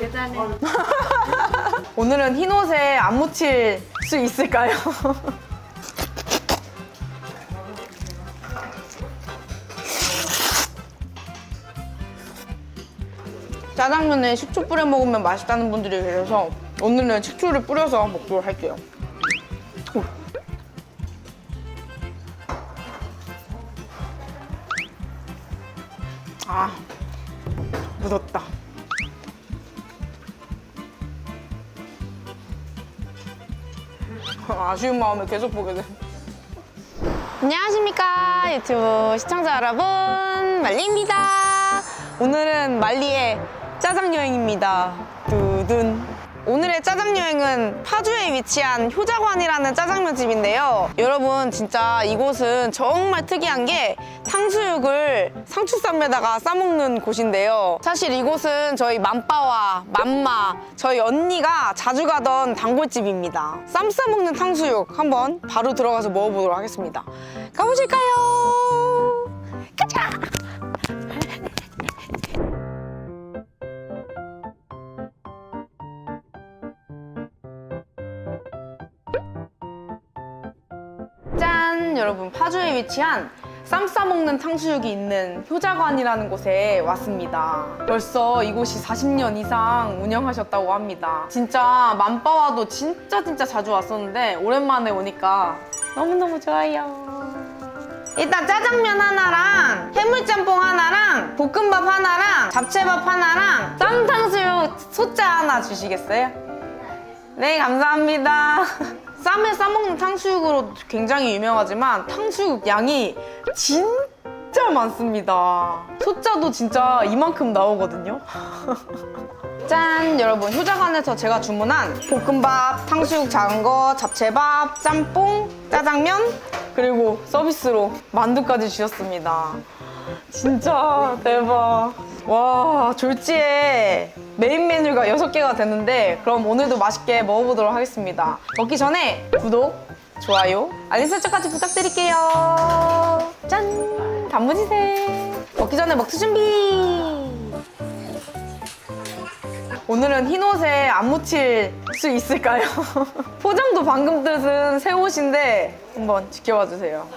대단해. 오늘은 흰 옷에 안 묻힐 수 있을까요? 짜장면에 식초 뿌려 먹으면 맛있다는 분들이 계셔서 오늘은 식초를 뿌려서 먹도록 할게요. 오. 아, 묻었다. 아쉬운 마음에 계속 보게 돼. 안녕하십니까 유튜브 시청자 여러분 말리입니다. 오늘은 말리의 짜장 여행입니다. 두둔. 오늘의 짜장 여행은 파주에 위치한 효자관이라는 짜장면 집인데요. 여러분 진짜 이곳은 정말 특이한 게 탕수육을 상추쌈에다가 싸먹는 곳인데요. 사실 이곳은 저희 맘빠와 맘마 저희 언니가 자주 가던 단골집입니다. 쌈 싸먹는 탕수육 한번 바로 들어가서 먹어보도록 하겠습니다. 가보실까요? 가자! 짠! 여러분 파주에 위치한 쌈 싸먹는 탕수육이 있는 효자관이라는 곳에 왔습니다. 벌써 이곳이 40년 이상 운영하셨다고 합니다. 진짜 맘빠와도 진짜 진짜 자주 왔었는데 오랜만에 오니까 너무너무 좋아요. 일단 짜장면 하나랑 해물짬뽕 하나랑 볶음밥 하나랑 잡채밥 하나랑 쌈탕수육 소짜 하나 주시겠어요? 네, 감사합니다. 쌈에 싸먹는 탕수육으로 굉장히 유명하지만 탕수육 양이 진짜 많습니다. 소자도 진짜 이만큼 나오거든요. 짠! 여러분, 효자관에서 제가 주문한 볶음밥, 탕수육 작은 거, 잡채밥, 짬뽕, 짜장면, 그리고 서비스로 만두까지 주셨습니다. 진짜 대박. 와, 졸지에 메인 메뉴가 6개가 됐는데 그럼 오늘도 맛있게 먹어보도록 하겠습니다. 먹기 전에 구독, 좋아요, 알림 설정까지 부탁드릴게요. 짠! 단무지새. 먹기 전에 먹투 준비! 오늘은 흰 옷에 안 묻힐 수 있을까요? 포장도 방금 뜯은 새 옷인데 한번 지켜봐 주세요.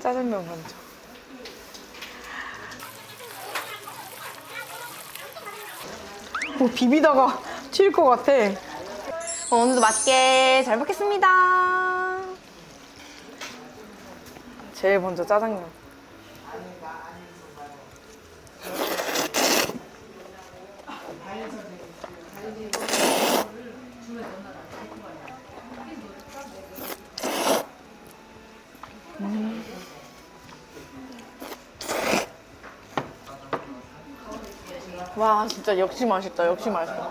짜장면 먼저. 뭐 비비다가 튈 것 같아. 어, 오늘도 맛있게 잘 먹겠습니다. 제일 먼저 짜장면. 와 진짜 역시 맛있다 역시 맛있다.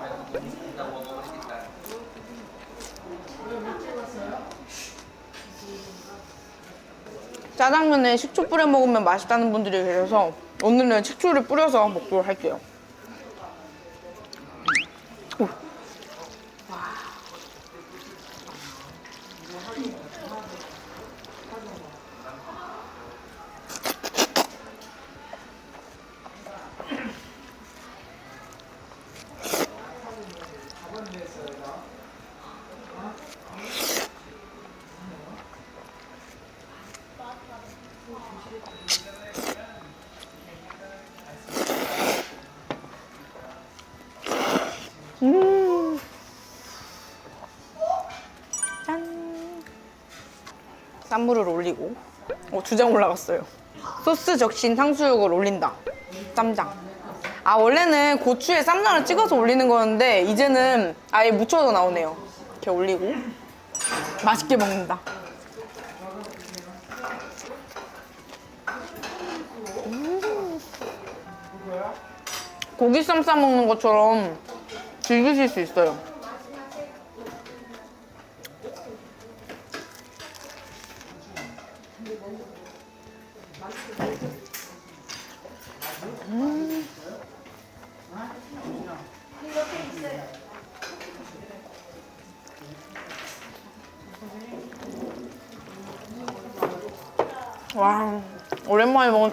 짜장면에 식초 뿌려 먹으면 맛있다는 분들이 계셔서 오늘은 식초를 뿌려서 먹도록 할게요 쌈무를 올리고 어, 두 장 올라갔어요. 소스 적신 탕수육을 올린다. 쌈장. 아 원래는 고추에 쌈장을 찍어서 올리는 거였는데 이제는 아예 묻혀서 나오네요. 이렇게 올리고 맛있게 먹는다. 음. 고기 쌈 싸 먹는 것처럼 즐기실 수 있어요.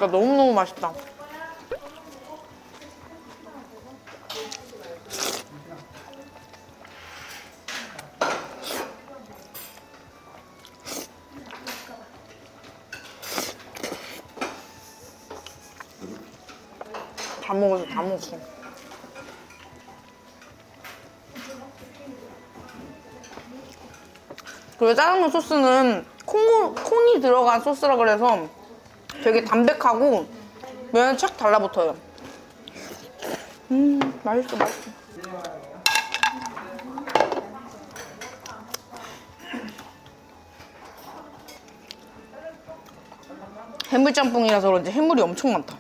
먹으니까 너무너무 맛있다. 다 먹었어, 다 먹었어. 그리고 짜장면 소스는 콩, 콩이 들어간 소스라 그래서 되게 담백하고 면은 착 달라붙어요. 음, 맛있어, 맛있어. 해물짬뽕이라서 그런지 해물이 엄청 많다.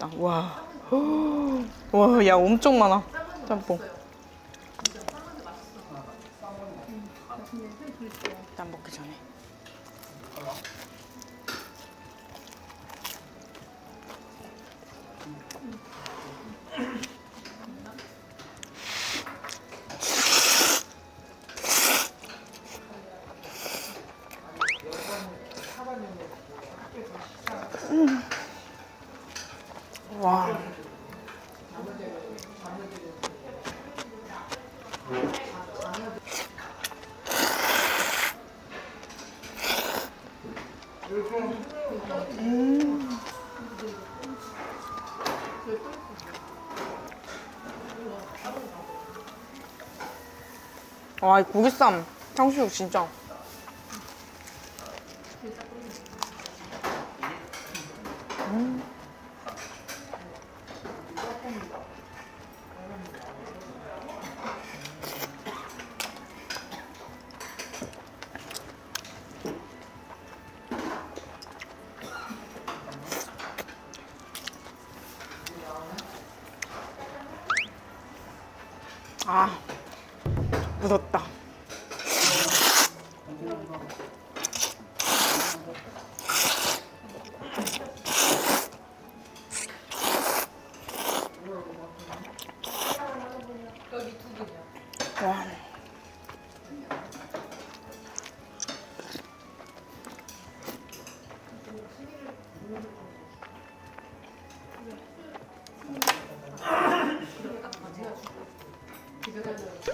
아, 와. 와, 야, 엄청 많아. 짬뽕. 와, 이 고기쌈 탕수육 진짜. 아, 묻었다.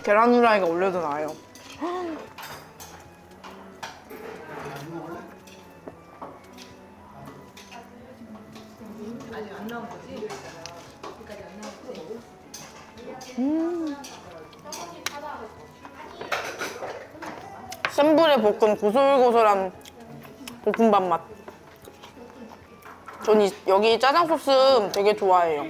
계란 후라이가 올려도 나요. 센 불에 볶은 고슬고슬한 볶음밥 맛. 전 이, 여기 짜장 소스 되게 좋아해요.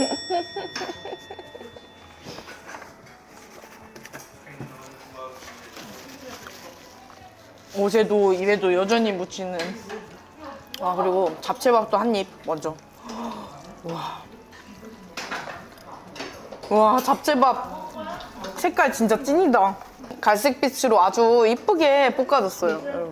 어제도 입에도 여전히 묻히는. 아 그리고 잡채밥도 한 입 먼저. 와. 와 잡채밥 색깔 진짜 찐이다. 갈색빛으로 아주 이쁘게 볶아졌어요.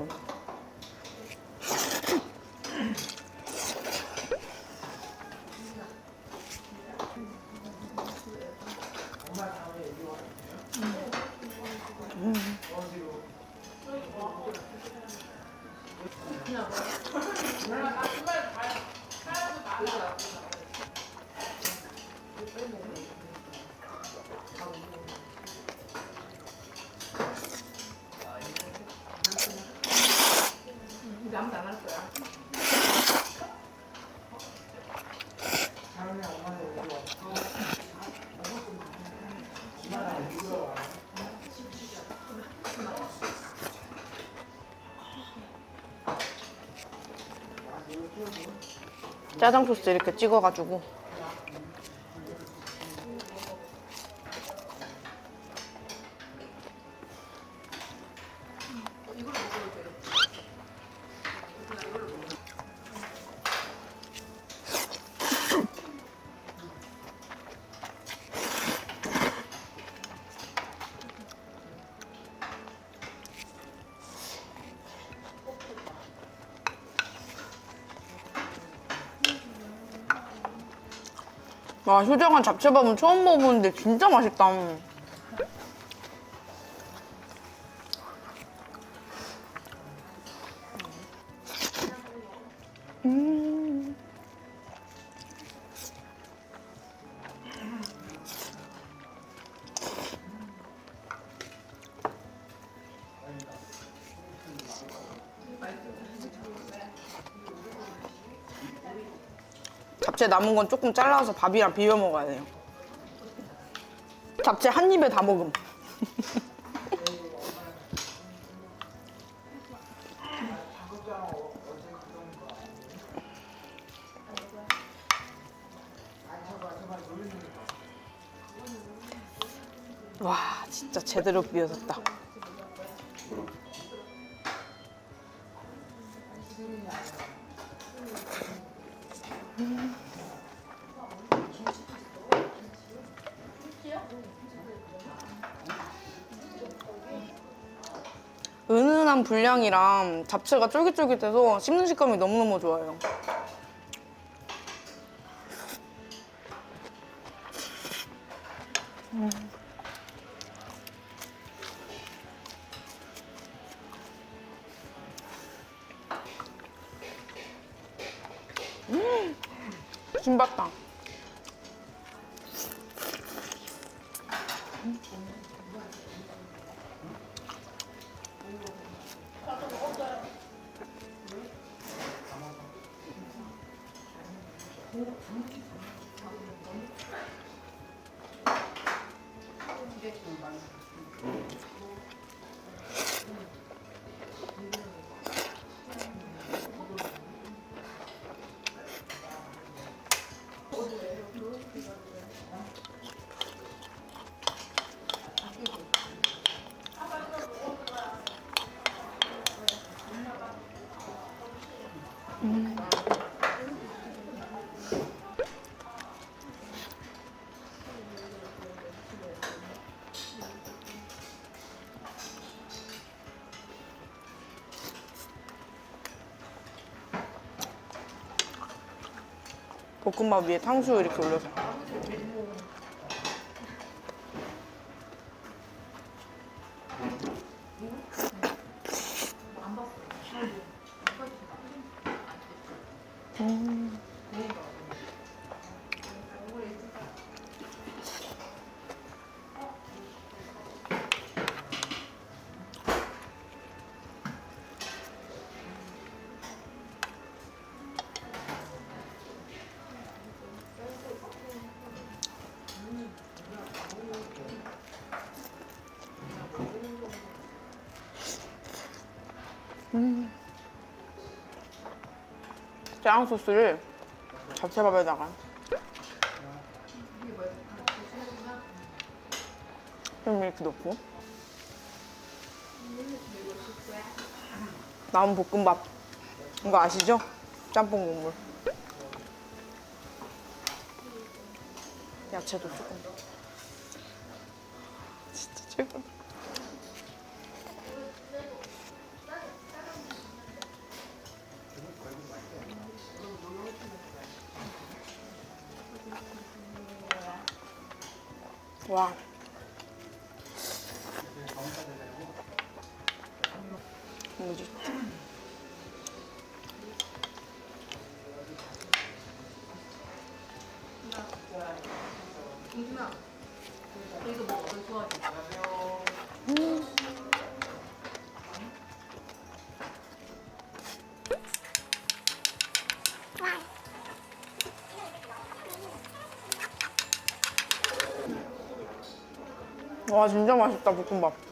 짜장 소스 이렇게 찍어가지고 와, 효정한 잡채밥은 처음 먹어보는데 진짜 맛있다. 음. 잡채 남은 건 조금 잘라서 밥이랑 비벼 먹어야 돼요. 잡채 한 입에 다 먹음. 와, 진짜 제대로 비벼졌다. 은은한 분량이랑 잡채가 쫄깃쫄깃해서 씹는 식감이 너무너무 좋아요. 음. 음. 볶음밥 위에 탕수육 이렇게 올려서. 음. 짜장 소스를 잡채밥에다가. 좀 이렇게 넣고. 남은 볶음밥. 이거 아시죠? 짬뽕 국물. 야채도 조금 와 진짜 맛있다 볶음밥.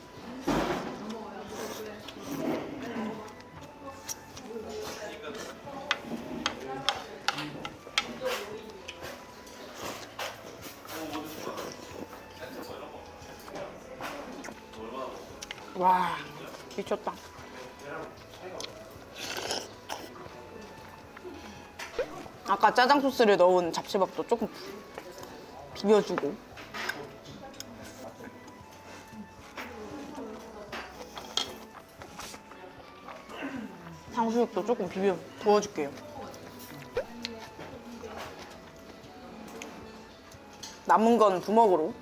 미쳤다. 아까 짜장 소스를 넣은 잡채밥도 조금 비벼주고 탕수육도 조금 비벼 부어줄게요. 남은 건 부먹으로.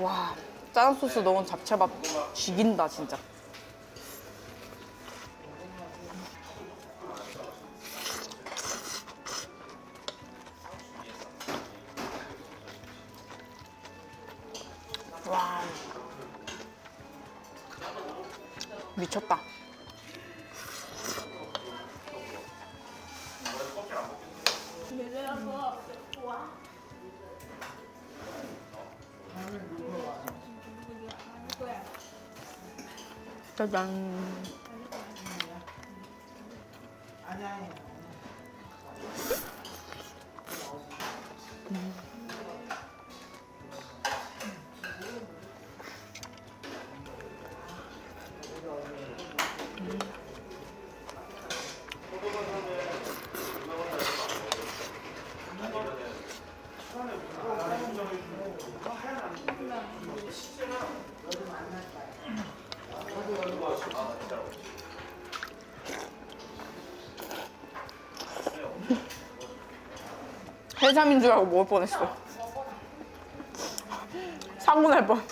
와, 짜장 소스 넣은 잡채밥 죽인다, 진짜. 와. 미쳤다. 짜잔. 해삼인 줄 알고 먹을 뻔했어. 사고 날 뻔.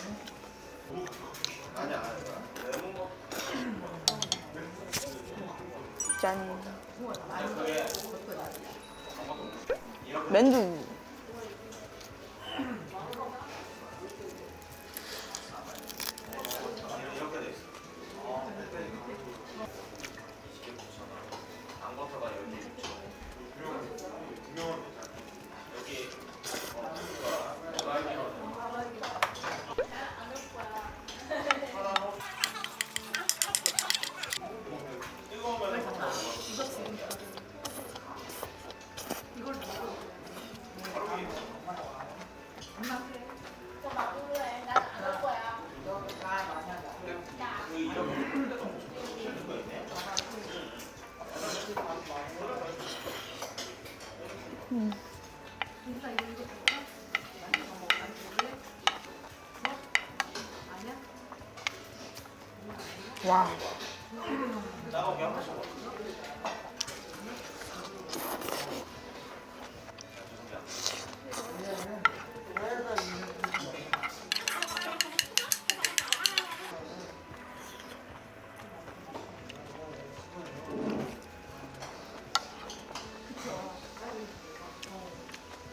와.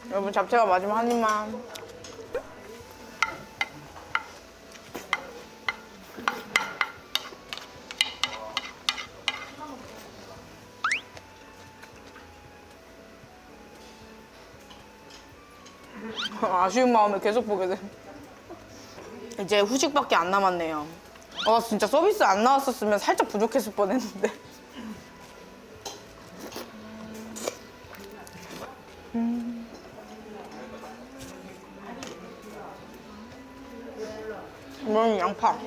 여러분 잡채가 마지막 한 입만. 아쉬운 마음에 계속 보게 돼. 이제 후식밖에 안 남았네요. 아 진짜 서비스 안 나왔었으면 살짝 부족했을 뻔했는데. 음. 이건 양파.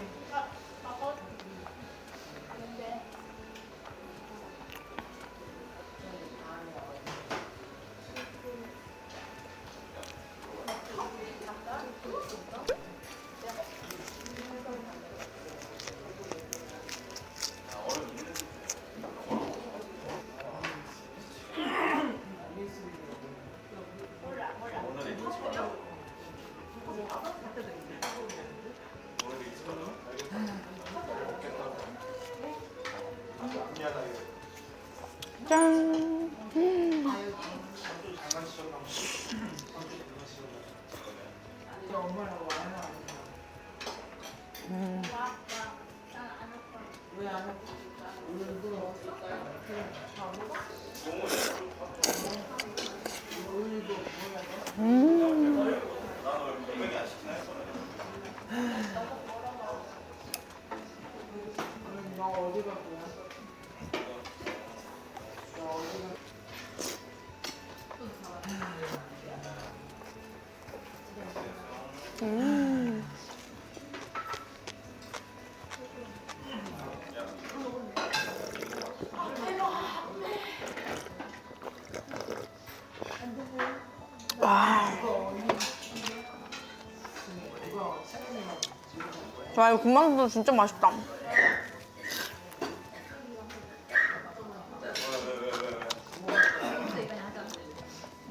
와, 이거 군만두 진짜 맛있다.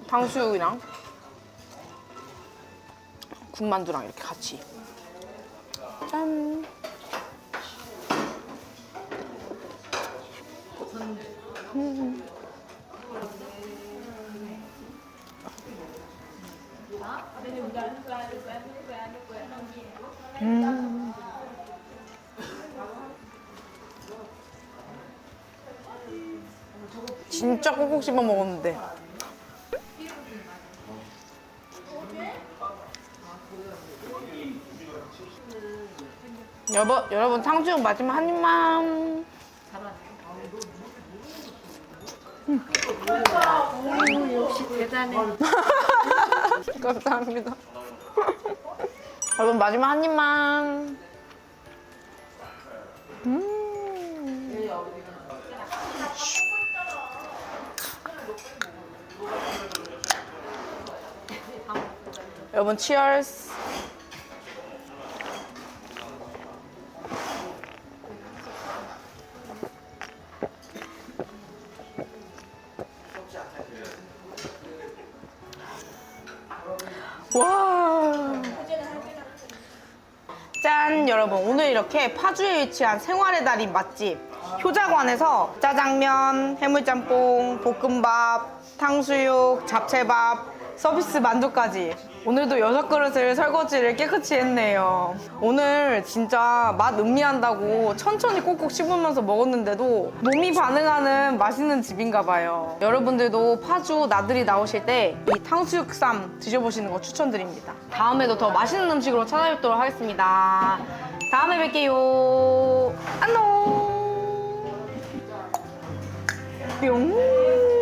탕수육이랑 군만두랑 이렇게 같이. 짠. 진짜 꼭꼭 씹어 먹었는데. 여보, 여러분 탕수육 마지막 한 입만. 역시 대단해. 감사합니다. 여러분 마지막 한 입만. 음. 여러분 치얼스. 와. 짠 여러분 오늘 이렇게 파주에 위치한 생활의 달인 맛집 효자관에서 짜장면, 해물짬뽕, 볶음밥, 탕수육, 잡채밥, 서비스 만두까지 오늘도 여섯 그릇을 설거지를 깨끗이 했네요. 오늘 진짜 맛 음미한다고 천천히 꼭꼭 씹으면서 먹었는데도 몸이 반응하는 맛있는 집인가 봐요. 여러분들도 파주 나들이 나오실 때 이 탕수육 쌈 드셔보시는 거 추천드립니다. 다음에도 더 맛있는 음식으로 찾아뵙도록 하겠습니다. 다음에 뵐게요. 안녕! 뿅